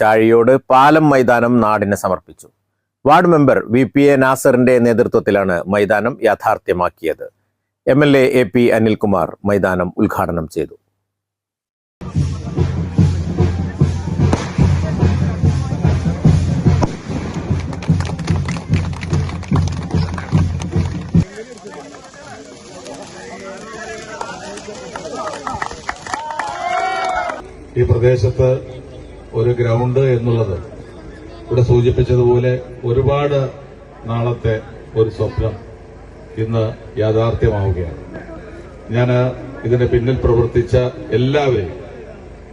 ചാഴിയോട് പാലം മൈതാനം നാടിന് സമർപ്പിച്ചു. Ward member V P A നാസറിന്റെ നേതൃത്വത്തിലാണ് മൈതാനം യാഥാർത്ഥ്യമാക്കിയത്. M L A A P Anilkumar മൈതാനം ഉദ്ഘാടനം ചെയ്തു. ഈ പ്രദേശത്ത് ഒരു ഗ്രൗണ്ട് എന്നുള്ളത് ഇവിടെ സൂചിപ്പിച്ചതുപോലെ ഒരുപാട് നാളത്തെ ഒരു സ്വപ്നം ഇന്ന് യാഥാർത്ഥ്യമാവുകയാണ്. ഞാൻ ഇതിന്റെ പിന്നിൽ പ്രവർത്തിച്ച എല്ലാവരെയും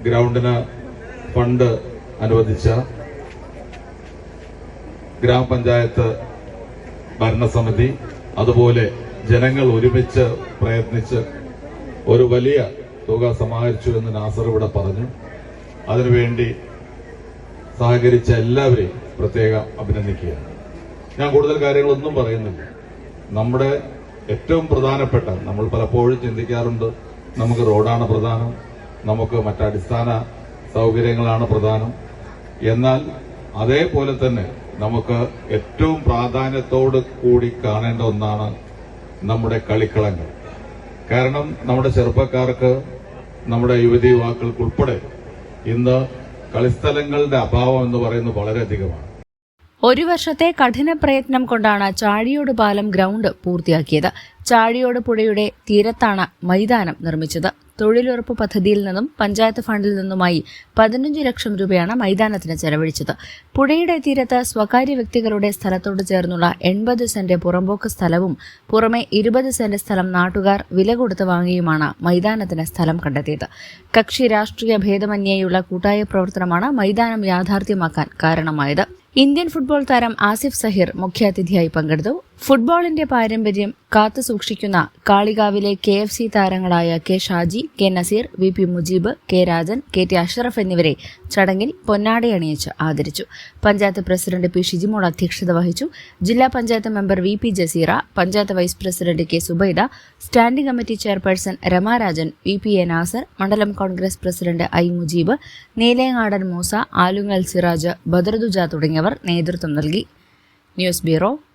ഗ്രൗണ്ടിന് ഫണ്ട് അനുവദിച്ച ഗ്രാമപഞ്ചായത്ത് ഭരണസമിതി അതുപോലെ ജനങ്ങൾ ഒരുമിച്ച് പ്രയത്നിച്ച് ഒരു വലിയ തുക സമാഹരിച്ചു എന്ന് നാസർ ഇവിടെ പറഞ്ഞു. അതിനുവേണ്ടി സഹകരിച്ച എല്ലാവരെയും പ്രത്യേകം അഭിനന്ദിക്കുകയാണ്. ഞാൻ കൂടുതൽ കാര്യങ്ങളൊന്നും പറയുന്നില്ല. നമ്മുടെ ഏറ്റവും പ്രധാനപ്പെട്ട നമ്മൾ പലപ്പോഴും ചിന്തിക്കാറുണ്ട് നമുക്ക് റോഡാണ് പ്രധാനം നമുക്ക് മറ്റടിസ്ഥാന സൗകര്യങ്ങളാണ് പ്രധാനം. എന്നാൽ അതേപോലെ തന്നെ നമുക്ക് ഏറ്റവും പ്രാധാന്യത്തോട് കൂടി കാണേണ്ട ഒന്നാണ് നമ്മുടെ കളിക്കളങ്ങൾ. കാരണം നമ്മുടെ ചെറുപ്പക്കാർക്ക് നമ്മുടെ യുവതി യുവാക്കൾക്കുൾപ്പെടെ ഇന്ന് കളിസ്ഥലങ്ങളുടെ അഭാവം എന്ന് പറയുന്നത് വളരെയധികമാണ്. ഒരു വർഷത്തെ കഠിന പ്രയത്നം കൊണ്ടാണ് ചാഴിയോട് പാലം ഗ്രൗണ്ട് പൂർത്തിയാക്കിയത്. ചാഴിയോട് പുഴയുടെ തീരത്താണ് മൈതാനം നിർമ്മിച്ചത്. തൊഴിലുറപ്പ് പദ്ധതിയിൽ നിന്നും പഞ്ചായത്ത് ഫണ്ടിൽ നിന്നുമായി പതിനഞ്ച് ലക്ഷം രൂപയാണ് മൈതാനത്തിന് ചെലവഴിച്ചത്. പുഴയുടെ തീരത്ത് സ്വകാര്യ വ്യക്തികളുടെ സ്ഥലത്തോട് ചേർന്നുള്ള എൺപത് സെന്റ് പുറമ്പോക്ക് സ്ഥലവും പുറമെ ഇരുപത് സെന്റ് സ്ഥലം നാട്ടുകാർ വില കൊടുത്ത് വാങ്ങിയുമാണ് മൈതാനത്തിന് സ്ഥലം കണ്ടെത്തിയത്. കക്ഷി രാഷ്ട്രീയ ഭേദമന്യേയുള്ള കൂട്ടായ പ്രവർത്തനമാണ് മൈതാനം യാഥാർത്ഥ്യമാക്കാൻ കാരണമായത്. ഇന്ത്യൻ ഫുട്ബോൾ താരം ആസിഫ് സഹിർ മുഖ്യാതിഥിയായി പങ്കെടുത്തു. ഫുട്ബോളിന്റെ പാരമ്പര്യം കാത്തു സൂക്ഷിക്കുന്ന കാളികാവിലെ കെ എഫ് സി താരങ്ങളായ K Shaji K Naseer V P Mujeeb K Rajan K T Ashraf എന്നിവരെ ചടങ്ങിൽ പൊന്നാടയണിയിച്ച് ആദരിച്ചു. പഞ്ചായത്ത് പ്രസിഡന്റ് പി ഷിജിമോൾ അധ്യക്ഷത വഹിച്ചു. ജില്ലാ panchayat member V P Jaseera panchayat vice president K Zubaida standing committee chairperson Ramarajan V P A Nasar മണ്ഡലം Congress president I Mujeeb Neelengadan Moosa Alungal Siraj Badarudduja തുടങ്ങിയവർ നേതൃത്വം നൽകി. News bureau